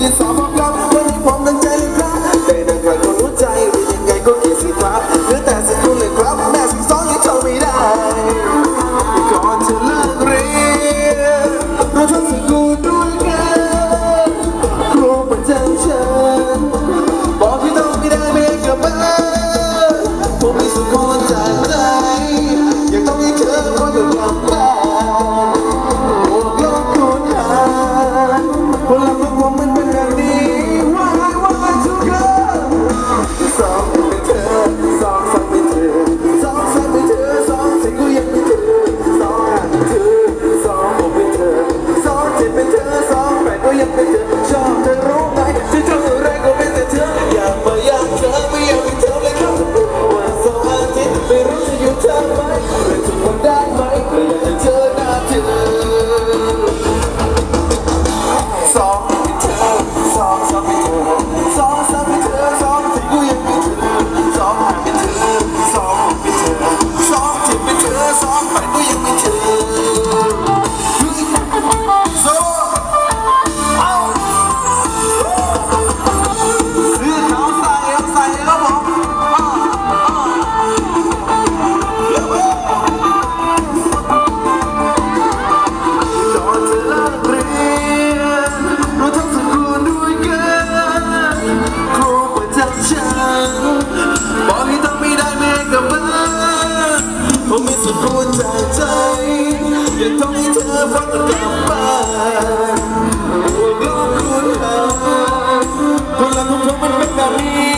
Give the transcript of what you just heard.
ติดสาม Kung lang kung lang magdari